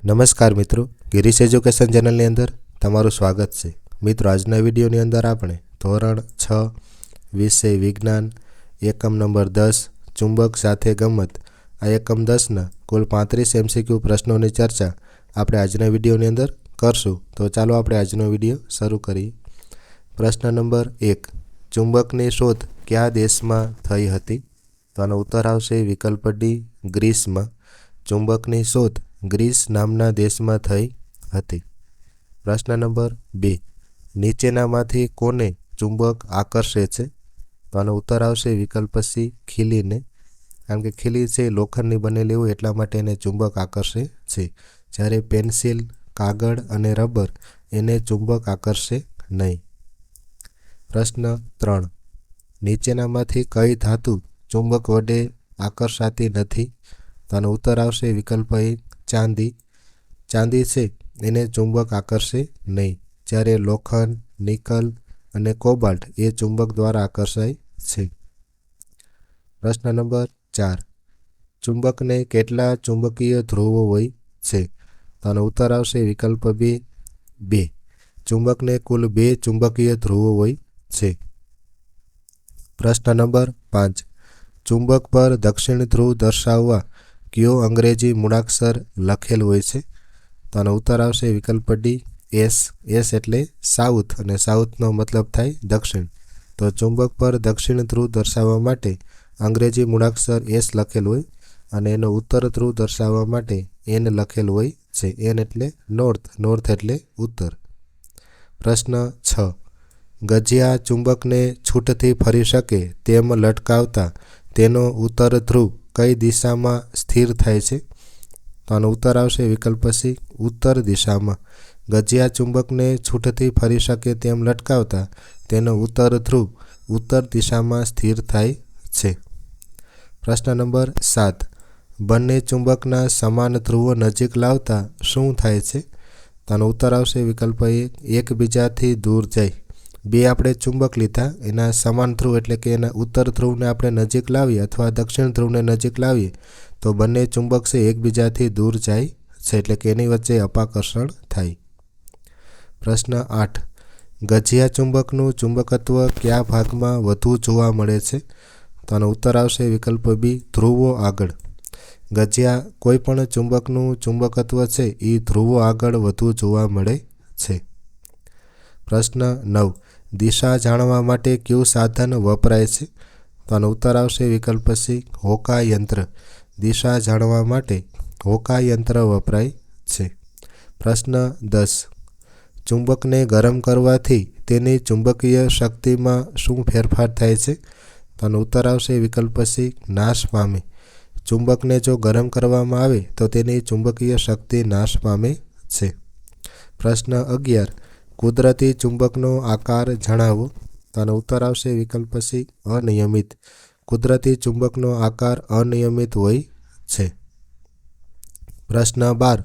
નમસ્કાર મિત્રો, ગિરીશ એજ્યુકેશન ચેનલની અંદર તમારું સ્વાગત છે. મિત્રો, આજના વિડીયોની અંદર આપણે ધોરણ છ, વિષય વિજ્ઞાન, એકમ નંબર દસ, ચુંબક સાથે ગમત આ એકમ દસના કુલ પાંત્રીસ એમસીક્યુ પ્રશ્નોની ચર્ચા આપણે આજના વિડીયોની અંદર કરશું. તો ચાલો આપણે આજનો વીડિયો શરૂ કરીએ. પ્રશ્ન નંબર એક, ચુંબકની શોધ કયા દેશમાં થઈ હતી? તો આનો ઉત્તર આવશે વિકલ્પ ડી, ગ્રીસમાં. ચુંબકની શોધ ગ્રીસ નામના દેશમાં થઈ હતી. પ્રશ્ન નંબર બે, નીચેનામાંથી કોને ચુંબક આકર્ષે છે? તો આનો ઉત્તર આવશે વિકલ્પ સી ખીલીને. કારણ કે ખીલી છે, લોખંડની બનેલી હોય એટલા માટે એને ચુંબક આકર્ષે છે. જ્યારે પેન્સિલ, કાગળ અને રબર એને ચુંબક આકર્ષે નહીં. પ્રશ્ન ત્રણ, નીચેનામાંથી કઈ ધાતુ ચુંબક વડે આકર્ષાતી નથી? તો આનો ઉત્તર આવશે વિકલ્પ એ ચાંદી. ચાંદી છે, એને ચુંબક આકર્ષે નહીં. જ્યારે લોખંડ, નિકલ અને કોબાલ્ટ એ ચુંબક દ્વારા આકર્ષાય છે. પ્રશ્ન નંબર ચાર. ચુંબકને કેટલા ચુંબકીય ધ્રુવો હોય છે? તો આનો ઉત્તર આવશે વિકલ્પ બે બે. ચુંબકને કુલ બે ચુંબકીય ધ્રુવો હોય છે. પ્રશ્ન નંબર પાંચ. ચુંબક પર દક્ષિણ ધ્રુવ દર્શાવવા કયો અંગ્રેજી મૂળાક્ષર લખેલ હોય છે. તો આનો ઉત્તર આવશે વિકલ્પ ડી એસ એસ એટલે સાઉથ અને સાઉથનો મતલબ થાય દક્ષિણ. તો ચુંબક પર દક્ષિણ ધ્રુવ દર્શાવવા માટે અંગ્રેજી મૂળાક્ષર એસ લખેલ હોય અને એનો ઉત્તર ધ્રુવ દર્શાવવા માટે એન લખેલ હોય છે. એન એટલે નોર્થ નોર્થ એટલે ઉત્તર. પ્રશ્ન છ. ગજિયા ચુંબકને છૂટથી ફરી શકે તેમ લટકાવતા તેનો ઉત્તર ધ્રુવ કઈ દિશામાં સ્થિર થાય છે? તો આનો ઉત્તર આવશે વિકલ્પ સી ઉત્તર દિશામાં. ગજિયા ચુંબકને છૂટથી ફરી શકે તેમ લટકાવતા તેનો ઉત્તર ધ્રુવ, ઉત્તર દિશામાં સ્થિર થાય છે. પ્રશ્ન નંબર સાત. બંને ચુંબકના સમાન ધ્રુવો નજીક લાવતા શું થાય છે? તો આનો ઉત્તર આવશે વિકલ્પ એક, એકબીજાથી દૂર જાય. બે આપણે ચુંબક લીધા, એના સમાન ધ્રુવ એટલે કે એના ઉત્તર ધ્રુવને આપણે નજીક લાવીએ અથવા દક્ષિણ ધ્રુવને નજીક લાવીએ, તો બંને ચુંબક છે એકબીજાથી દૂર જાય છે એટલે કે એની વચ્ચે અપાકર્ષણ થાય. પ્રશ્ન આઠ. ગજિયા ચુંબકનું ચુંબકત્વ કયા ભાગમાં વધુ જોવા મળે છે? તો આનો ઉત્તર આવશે વિકલ્પ બી ધ્રુવો આગળ. ગજિયા કોઈ પણ ચુંબકનું ચુંબકત્વ છે એ ધ્રુવો આગળ વધુ જોવા મળે છે. પ્રશ્ન નવ. દિશા જાણવા માટે કયું સાધન વપરાય છે? તો આનો ઉત્તર આવશે વિકલ્પ સી, હોકા યંત્ર. દિશા જાણવા માટે હોકા યંત્ર વપરાય છે. પ્રશ્ન દસ. ચુંબકને ગરમ કરવાથી તેની ચુંબકીય શક્તિમાં શું ફેરફાર થાય છે? તો આનો ઉત્તર આવશે વિકલ્પ સી, નાશ પામે. ચુંબકને જો ગરમ કરવામાં આવે તો તેની ચુંબકીય શક્તિ નાશ પામે છે. પ્રશ્ન અગિયાર. કુદરતી ચુંબકનો આકાર જણાવો. તો આનો ઉત્તર આવશે વિકલ્પ સી, અનિયમિત. કુદરતી ચુંબકનો આકાર અનિયમિત હોય છે. પ્રશ્ન બાર.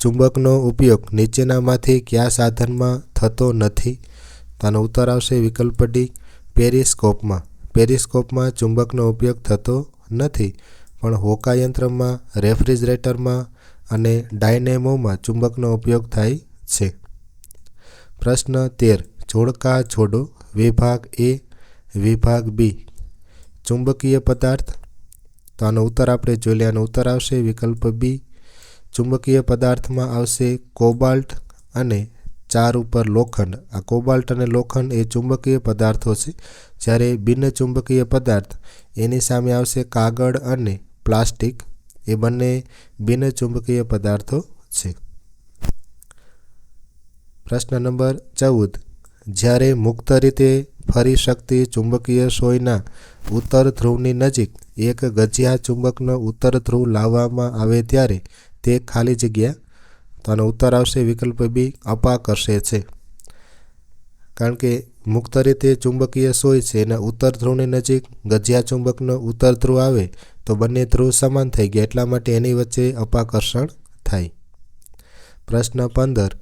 ચુંબકનો ઉપયોગ નીચેનામાંથી કયા સાધનમાં થતો નથી? તો આનો ઉત્તર આવશે વિકલ્પ ડી, પેરિસ્કોપમાં. પેરિસ્કોપમાં ચુંબકનો ઉપયોગ થતો નથી, પણ હોકાયંત્રમાં, રેફ્રિજરેટરમાં અને ડાયનેમોમાં ચુંબકનો ઉપયોગ થાય છે. પ્રશ્ન તેર. જોડકા છોડો. વિભાગ એ. વિભાગ બી. ચુંબકીય પદાર્થ. તો આનો ઉત્તર આપણે જોઈ લઈએ આનો ઉત્તર આવશે વિકલ્પ બી. ચુંબકીય પદાર્થમાં આવશે કોબાલ્ટ અને ચાર ઉપર લોખંડ. આ કોબાલ્ટ અને લોખંડ એ ચુંબકીય પદાર્થો છે. જ્યારે બિન ચુંબકીય પદાર્થ, એની સામે આવશે કાગળ અને પ્લાસ્ટિક. એ બંને બિન ચુંબકીય પદાર્થો છે. પ્રશ્ન નંબર ચૌદ. જ્યારે મુક્ત રીતે ફરી શકતી ચુંબકીય સોયના ઉત્તર ધ્રુવની નજીક એક ગજિયા ચુંબકનો ઉત્તર ધ્રુવ લાવવામાં આવે ત્યારે તે ખાલી જગ્યા તો આનો ઉત્તર આવશે, વિકલ્પ બી અપાકર્ષે છે. કારણ કે મુક્ત રીતે ચુંબકીય સોય છે એના ઉત્તર ધ્રુવની નજીક ગજિયા ચુંબકનો ઉત્તર ધ્રુવ આવે તો બંને ધ્રુવ સમાન થઈ ગયા. એટલા માટે એની વચ્ચે અપાકર્ષણ થાય. પ્રશ્ન પંદર.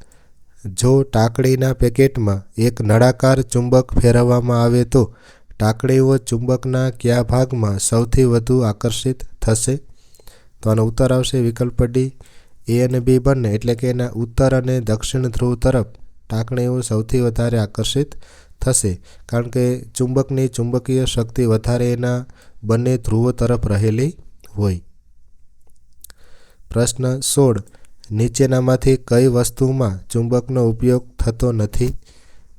જો ટાંકણીના પેકેટમાં એક નળાકાર ચુંબક ફેરવવામાં આવે તો ટાંકણીઓ ચુંબકના કયા ભાગમાં સૌથી વધુ આકર્ષિત થશે? તો આનો ઉત્તર આવશે વિકલ્પ ડી એ અને બી બંને, એટલે કે એના ઉત્તર અને દક્ષિણ ધ્રુવ તરફ ટાંકણીઓ સૌથી વધારે આકર્ષિત થશે, કારણ કે ચુંબકની ચુંબકીય શક્તિ વધારે એના બંને ધ્રુવો તરફ રહેલી હોય. પ્રશ્ન સોળ. નીચેનામાંથી કઈ વસ્તુમાં ચુંબકનો ઉપયોગ થતો નથી?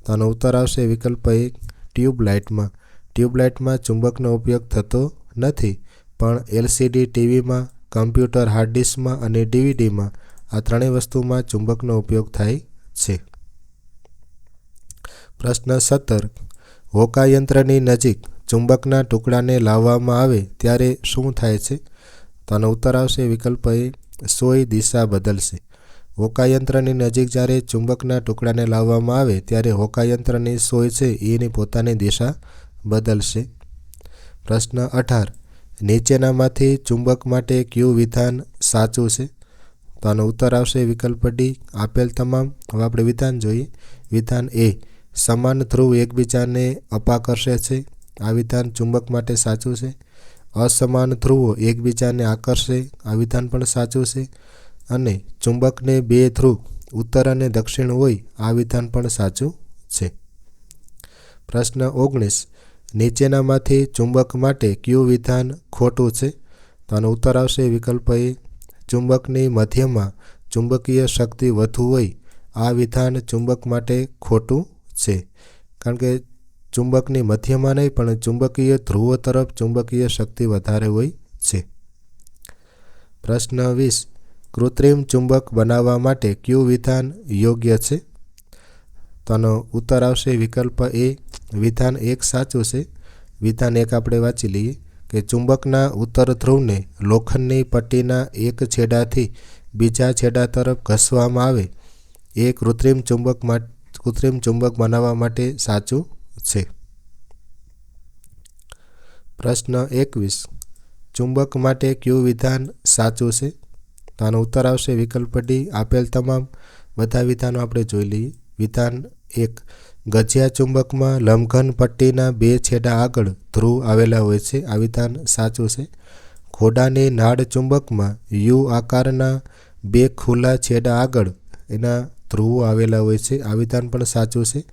તો ઉત્તર આવશે વિકલ્પ એક ટ્યુબલાઇટમાં. ટ્યુબલાઇટમાં ચુંબકનો ઉપયોગ થતો નથી, પણ એલસીડી ટીવીમાં, કમ્પ્યુટર હાર્ડ ડિસ્કમાં અને ડીવીડીમાં આ ત્રણેય વસ્તુમાં ચુંબકનો ઉપયોગ થાય છે. પ્રશ્ન સત્તર. હોકાયંત્રની નજીક ચુંબકના ટુકડાને લાવવામાં આવે ત્યારે શું થાય છે? તો ઉત્તર આવશે વિકલ્પ એ સોય દિશા બદલશે. હોકાયંત્રની નજીક જ્યારે ચુંબકના ટુકડાને લાવવામાં આવે ત્યારે હોકાયંત્રની સોય છે એની પોતાની દિશા બદલશે. પ્રશ્ન અઢાર. નીચેનામાંથી ચુંબક માટે કયું વિધાન સાચું છે? તો આનો ઉત્તર આવશે વિકલ્પ ડી આપેલ તમામ. હવે આપણે વિધાન જોઈએ. વિધાન એ સમાન ધ્રુવ એકબીજાને અપાકર્ષે છે. આ વિધાન ચુંબક માટે સાચું છે. અસમાન ધ્રુવો એકબીજાને આકર્ષે, આ વિધાન પણ સાચું છે. અને ચુંબકને બે ધ્રુવ, ઉત્તર અને દક્ષિણ હોય, આ વિધાન પણ સાચું છે. પ્રશ્ન ઓગણીસ, નીચેનામાંથી ચુંબક માટે કયું વિધાન ખોટું છે? તો આનો ઉત્તર આવશે વિકલ્પ એ, ચુંબકની મધ્યમાં ચુંબકીય શક્તિ વધુ હોય, આ વિધાન ચુંબક માટે ખોટું છે. કારણ કે ચુંબકની મધ્યમાં નહીં, પણ ચુંબકીય ધ્રુવો તરફ ચુંબકીય શક્તિ વધારે હોય છે. પ્રશ્ન વીસ. કૃત્રિમ ચુંબક બનાવવા માટે કયું વિધાન યોગ્ય છે? તો આનો ઉત્તર આવશે વિકલ્પ એ. વિધાન એક સાચું છે. વિધાન એક આપણે વાંચી લઈએ કે ચુંબકના ઉત્તર ધ્રુવને લોખંડની પટ્ટીના એક છેડાથી બીજા છેડા તરફ ઘસવામાં આવે. એ કૃત્રિમ ચુંબક કૃત્રિમ ચુંબક બનાવવા માટે સાચું? છે. પ્રશ્ન એકવીસ. ચુંબક માટે કયું વિધાન સાચું છે? તો આનો ઉત્તર આવશે વિકલ્પ ડી આપેલ તમામ બધા વિધાનો આપણે જોઈ લઈએ. વિધાન એક. ગજિયા ચુંબકમાં લંઘન પટ્ટીના બે છેડા આગળ ધ્રુવ આવેલા હોય છે. આ વિધાન સાચું છે. ઘોડાની નાળ ચુંબકમાં યુ આકારના બે ખુલ્લા છેડા આગળ એના ધ્રુવો આવેલા હોય છે. આ વિધાન પણ સાચું છે.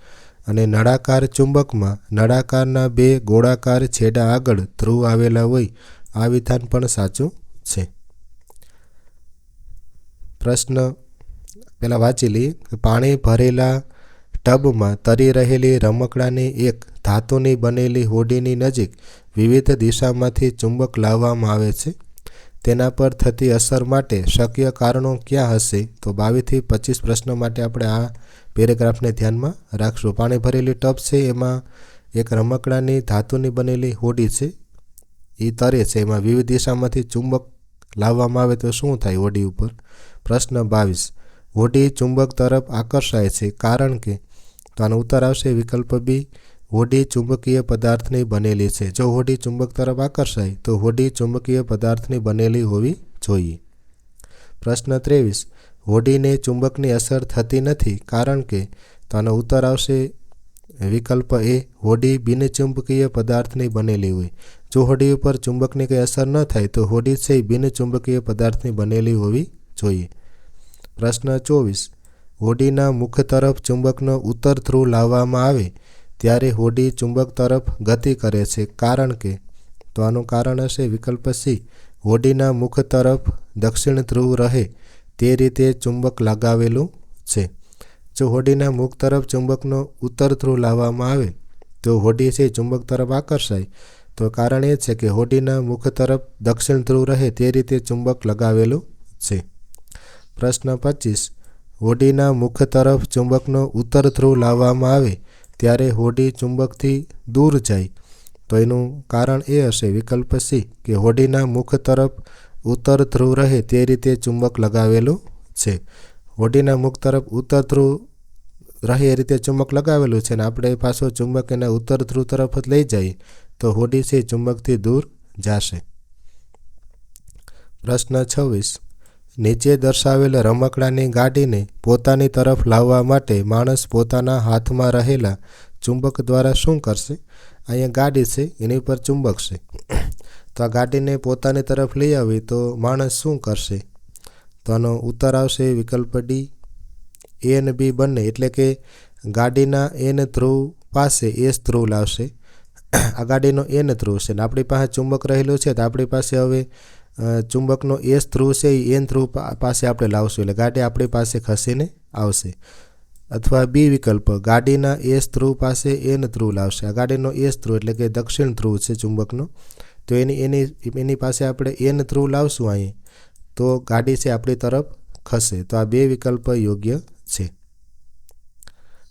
અને નળાકાર ચુંબકમાં નળાકારના બે ગોળાકાર છેડા આગળ ધ્રુવ આવેલા હોય, આ વિધાન પણ સાચું છે. પ્રશ્ન પહેલાં વાંચી લઈએ પાણી ભરેલા ટબમાં તરી રહેલી રમકડાની એક ધાતુની બનેલી હોડીની નજીક વિવિધ દિશામાંથી ચુંબક લાવવામાં આવે છે. તેના પર થતી અસર માટે શક્ય કારણો ક્યાં હશે? તો બાવીસથી પચીસ પ્રશ્નો માટે આપણે આ પેરેગ્રાફને ધ્યાનમાં રાખશું. પાણી ભરેલી ટબ છે, એમાં એક રમકડાની ધાતુની બનેલી હોડી છે. એ તરે છે. એમાં વિવિધ દિશામાંથી ચુંબક લાવવામાં આવે તો શું થાય હોડી ઉપર? પ્રશ્ન બાવીસ. હોડી ચુંબક તરફ આકર્ષાય છે કારણ કે તો આનો ઉત્તર આવશે વિકલ્પ બી. હોડી ચુંબકીય પદાર્થની બનેલી છે. જો હોડી ચુંબક તરફ આકર્ષાય તો હોડી ચુંબકીય પદાર્થની બનેલી હોવી જોઈએ. પ્રશ્ન ત્રેવીસ. હોડીને ચુંબકની અસર થતી નથી કારણ કે તેનો ઉત્તર આવશે. વિકલ્પ એ હોડી બિનચુંબકીય પદાર્થની બનેલી હોય. જો હોડી ઉપર ચુંબકની કંઈ અસર ન થાય, તો હોડી છે બિનચુંબકીય પદાર્થની બનેલી હોવી જોઈએ. પ્રશ્ન ચોવીસ. હોડીના મુખ તરફ ચુંબકનો ઉત્તર ધ્રુવ લાવવામાં આવે ત્યારે હોડી ચુંબક તરફ ગતિ કરે છે કારણ કે તો આનું કારણ હશે વિકલ્પ સી. હોડીના મુખ તરફ દક્ષિણ ધ્રુવ રહે તે રીતે ચુંબક લગાવેલું છે. જો હોડીના મુખ તરફ ચુંબકનો ઉત્તર ધ્રુવ લાવવામાં આવે, તો હોડી છે ચુંબક તરફ આકર્ષાય. તો કારણ એ છે કે હોડીના મુખ તરફ દક્ષિણ ધ્રુવ રહે તે રીતે ચુંબક લગાવેલું છે. પ્રશ્ન પચીસ. હોડીના મુખ તરફ ચુંબકનો ઉત્તર ધ્રુવ લાવવામાં આવે, ત્યારે હોડી ચુંબકથી દૂર જાય. તો એનું કારણ એ હશે, વિકલ્પ સી, કે હોડીના મુખ તરફ ઉત્તર ધ્રુવ રહે તે રીતે ચુંબક લગાવેલું છે. હોડીના મુખ તરફ ઉત્તર ધ્રુવ રહે એ રીતે ચુંબક લગાવેલું છે ને આપણે પાછો ચુંબક એના ઉત્તર ધ્રુવ તરફ જ લઈ જઈએ તો હોડી છે ચુંબકથી દૂર જશે. પ્રશ્ન છવ્વીસ. નીચે દર્શાવેલ રમકડાની ગાડીને પોતાની તરફ લાવવા માટે માણસ પોતાના હાથમાં રહેલા ચુંબક દ્વારા શું કરશે? અહીંયા ગાડી છે, એની પર ચુંબક છે. તો આ ગાડીને પોતાની તરફ લઈ આવી તો માણસ શું કરશે? તો આનો ઉત્તર આવશે વિકલ્પ ડી એ અને બી બંને. એટલે કે ગાડીના એન ધ્રુવ પાસે એસ ધ્રુવ લાવશે. આ ગાડીનો એન ધ્રુવ છે ને આપણી પાસે ચુંબક રહેલું છે, તો આપણી પાસે હવે ચુંબકનો એસ ધ્રુવ છે, એ એન ધ્રુવ પાસે આપણે લાવશું. એટલે ગાડી આપણી પાસે ખસીને આવશે. અથવા બી વિકલ્પ, ગાડીના એસ ધ્રુવ પાસે એન ધ્રુવ લાવશે. આ ગાડીનો એસ ધ્રુવ, એટલે કે દક્ષિણ ધ્રુવ છે ચુંબકનો. તો એની એની એની પાસે આપણે એન થ્રુ લાવશું અહીં. તો ગાડી છે આપણી તરફ ખસે. તો આ બે વિકલ્પ યોગ્ય છે.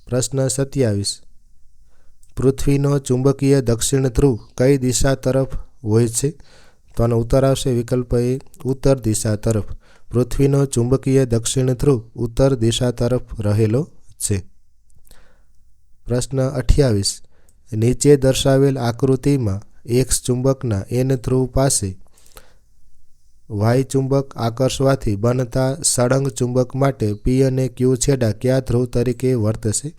પ્રશ્ન સત્યાવીસ. પૃથ્વીનો ચુંબકીય દક્ષિણ ધ્રુવ કઈ દિશા તરફ હોય છે? તો આનો ઉત્તર આવશે વિકલ્પ એ, ઉત્તર દિશા તરફ. પૃથ્વીનો ચુંબકીય દક્ષિણ ધ્રુવ ઉત્તર દિશા તરફ રહેલો છે. પ્રશ્ન અઠ્યાવીસ. નીચે દર્શાવેલ આકૃતિમાં એક્સ ચુંબકના એન ધ્રુવ પાસે વાય ચુંબક આકર્ષવાથી બનતા સળંગ ચુંબક માટે પી અને ક્યુ છેડા કયા ધ્રુવ તરીકે વર્તશે?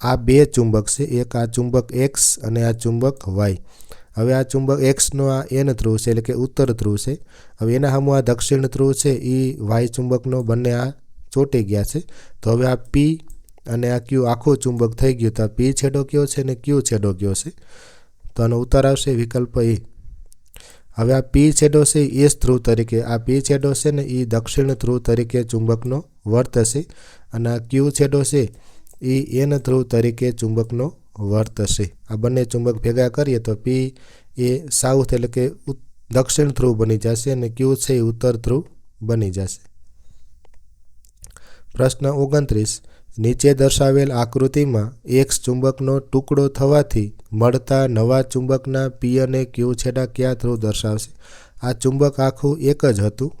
આ બે ચુંબક છે. એક આ ચુંબક એક્સ અને આ ચુંબક વાય હવે આ ચુંબક એક્સનો આ એન ધ્રુવ છે એટલે કે ઉત્તર ધ્રુવ છે. હવે એના સામું આ દક્ષિણ ધ્રુવ છે. એ વાય ચુંબકનો બંને આ ચોંટી ગયા છે. તો હવે આ પી અને આ ક્યુ આખું ચુંબક થઈ ગયું. તો આ પી છેડો કયો છે અને ક્યુ છેડો કયો છે? તો આનો ઉત્તર આવશે વિકલ્પ એ. હવે આ પી છેડો છે એસ ધ્રુવ તરીકે. આ પી છેડો છે ને એ દક્ષિણ ધ્રુવ તરીકે ચુંબકનો વર્તશે અને આ ક્યુ છેડો છે એ એન ધ્રુવ તરીકે ચુંબકનો વર્તશે આ બંને ચુંબક ભેગા કરીએ તો પી એ સાઉથ એટલે કે દક્ષિણ ધ્રુવ બની જશે અને ક્યુ છે એ ઉત્તર ધ્રુવ બની જશે. પ્રશ્ન ઓગણત્રીસ. નીચે દર્શાવેલ આકૃતિમાં એક ચુંબકનો ટુકડો થવાથી મળતા નવા ચુંબકના પી અને ક્યુ છેડા કયા થ્રુ દર્શાવશે? આ ચુંબક આખું એક જ હતું.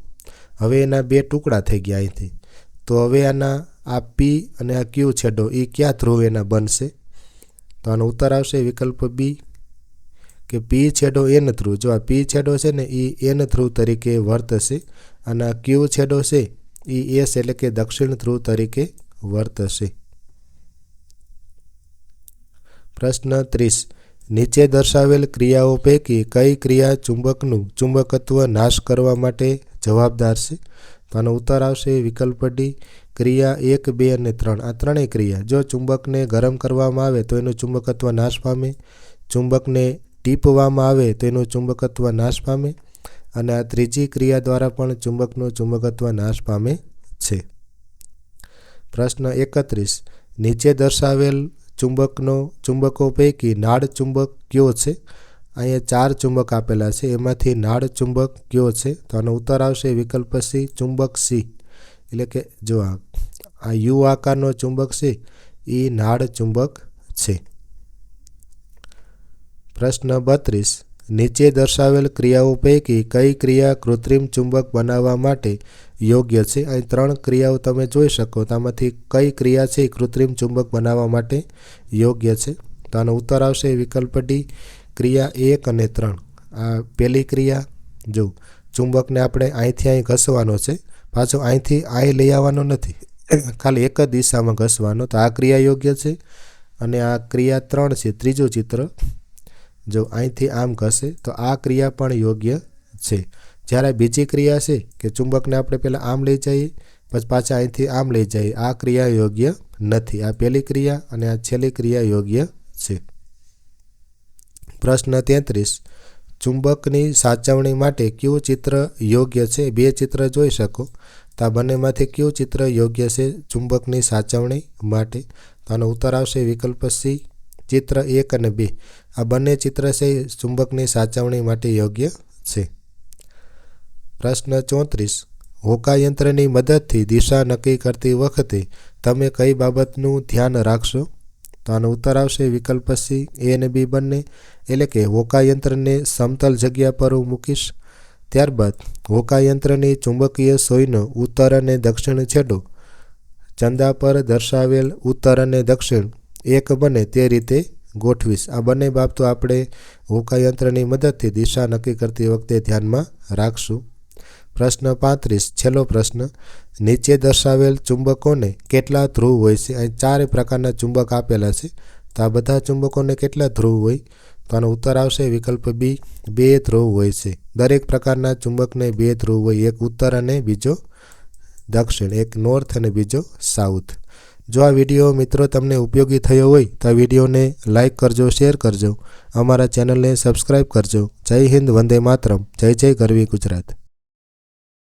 હવે એના બે ટુકડા થઈ ગયા અહીંથી. તો હવે આના આ પી અને આ ક્યુ છેડો એ ક્યાં ધ્રુવ એના બનશે? તો આનો ઉત્તર આવશે વિકલ્પ બી કે પી છેડો એન થ્રુ. જો આ પી છેડો છે ને એ એન થ્રુ તરીકે વર્તશે અને આ ક્યુ છેડો છે એ એસ એટલે કે દક્ષિણ ધ્રુવ તરીકે વર્તશે. પ્રશ્ન ત્રીસ. નીચે દર્શાવેલ ક્રિયાઓ પૈકી કઈ ક્રિયા ચુંબકનું ચુંબકત્વ નાશ કરવા માટે જવાબદાર છે? તો આનો ઉત્તર આવશે વિકલ્પ ડી. ક્રિયા એક, બે અને ત્રણ. આ ત્રણેય ક્રિયા. જો ચુંબકને ગરમ કરવામાં આવે તો એનું ચુંબકત્વ નાશ પામે. ચુંબકને ટીપવામાં આવે તો એનું ચુંબકત્વ નાશ પામે. અને આ ત્રીજી ક્રિયા દ્વારા પણ ચુંબકનું ચુંબકત્વ નાશ પામે છે. પ્રશ્ન એકત્રીસ. નીચે દર્શાવેલ ચુંબકનો, ચુંબકો પૈકી નાળ ચુંબક કયો છે? અહીંયા ચાર ચુંબક આપેલા છે, એમાંથી નાળ ચુંબક કયો છે? તો આનો ઉત્તર આવશે વિકલ્પ સી, ચુંબક સી. એટલે કે જો આ યુ આકારનો ચુંબક છે એ નાળ ચુંબક છે. પ્રશ્ન બત્રીસ. નીચે દર્શાવેલ ક્રિયાઓ પૈકી કઈ ક્રિયા કૃત્રિમ ચુંબક બનાવવા માટે યોગ્ય છે. અહીં ત્રણ ક્રિયાઓ તમે જોઈ શકો. તેમાંથી કઈ ક્રિયા છે એ કૃત્રિમ ચુંબક બનાવવા માટે યોગ્ય છે. તો આનો ઉત્તર આવશે વિકલ્પ ડી ક્રિયા એક અને ત્રણ. આ પહેલી ક્રિયા, જો ચુંબકને આપણે અહીંથી અહીં ઘસવાનો છે. પાછો અહીંથી અહીં લઈ આવવાનો નથી. ખાલી એક જ દિશામાં ઘસવાનો. તો આ ક્રિયા યોગ્ય છે અને આ ક્રિયા ત્રણ છે, ત્રીજું ચિત્ર. જો અહીંથી આમ ઘસે તો આ ક્રિયા પણ યોગ્ય છે. જ્યારે બીજી ક્રિયા છે કે ચુંબકને આપણે પહેલાં આમ લઈ જઈએ, પછી પાછા અહીંથી આમ લઈ જઈએ. આ ક્રિયા યોગ્ય નથી. આ પહેલી ક્રિયા અને આ છેલ્લી ક્રિયા યોગ્ય છે. પ્રશ્ન તેત્રીસ. ચુંબકની સાચવણી માટે કયું ચિત્ર યોગ્ય છે? બે ચિત્ર જોઈ શકો. તો આ બંનેમાંથી કયું ચિત્ર યોગ્ય છે ચુંબકની સાચવણી માટે? તો આનો ઉત્તર આવશે વિકલ્પ સી, ચિત્ર એક અને બે. આ બંને ચિત્ર છે ચુંબકની સાચવણી માટે યોગ્ય છે. પ્રશ્ન ચોત્રીસ. હોકાયંત્રની મદદથી દિશા નક્કી કરતી વખતે તમે કઈ બાબતનું ધ્યાન રાખશો? તો આનો ઉત્તર આવશે વિકલ્પ સી એ અને બી બંને. એટલે કે હોકાયંત્રને સમતલ જગ્યા પર હું મૂકીશ. ત્યારબાદ હોકાયંત્રની ચુંબકીય સોયનો ઉત્તર અને દક્ષિણ છેડો. ચંદા પર દર્શાવેલ ઉત્તર અને દક્ષિણ એક બને તે રીતે ગોઠવીશ. આ બંને બાબતો આપણે હોકાયંત્રની મદદથી દિશા નક્કી કરતી વખતે ધ્યાનમાં રાખશું. પ્રશ્ન પાંત્રીસ, છેલ્લો પ્રશ્ન. નીચે દર્શાવેલ ચુંબકોને કેટલા ધ્રુવ હોય છે? અહીં ચાર પ્રકારના ચુંબક આપેલા છે. તો આ બધા ચુંબકોને કેટલા ધ્રુવ હોય? તો આનો ઉત્તર આવશે વિકલ્પ બી બે ધ્રુવ હોય છે. દરેક પ્રકારના ચુંબકને બે ધ્રુવ હોય. એક ઉત્તર અને બીજો દક્ષિણ, એક નોર્થ અને બીજો સાઉથ. જો આ વીડિયો મિત્રો તમને ઉપયોગી થયો હોય, તો આ વિડીયોને લાઇક કરજો, શેર કરજો. અમારા ચેનલને સબસ્ક્રાઈબ કરજો. જય હિન્દ, વંદે માતરમ. જય જય ગરવી ગુજરાત.